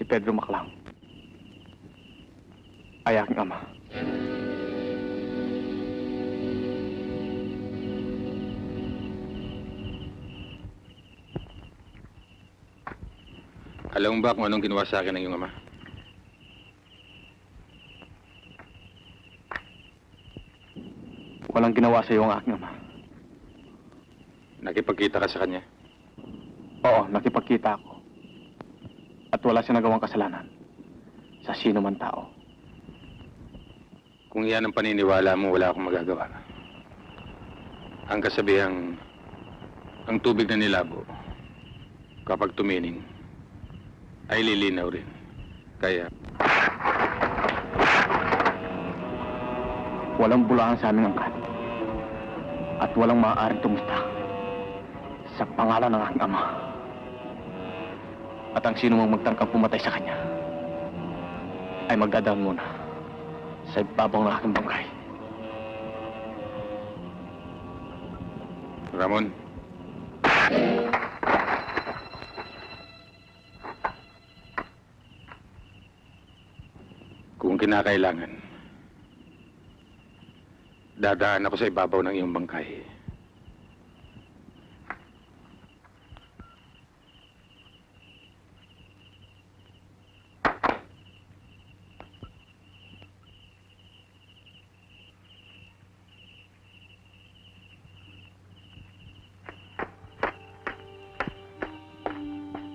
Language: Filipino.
si Pedro Maclang ay aking ama. Alam mo ba kung anong ginawa sa akin ng iyong ama? Walang ginawa sa iyo ang aking ama. Nakipagkita ka sa kanya. Oo, nakipagkita ako. At wala siya nagawang kasalanan sa sino man tao. Kung iyan ang paniniwala mo, wala akong magagawa. Ang kasabihang, ang tubig na nilabo, kapag tumining, ay lilinaw rin. Kaya, Walang bulahan sa aming angkan. At walang maaaring tumusta sa pangalan ng aking ama. At ang sino mang magtangkang pumatay sa kanya ay magdadaan muna sa ibabaw ng aking bangkay. Ramon, kung kinakailangan, dadaan ako sa ibabaw ng iyong bangkay.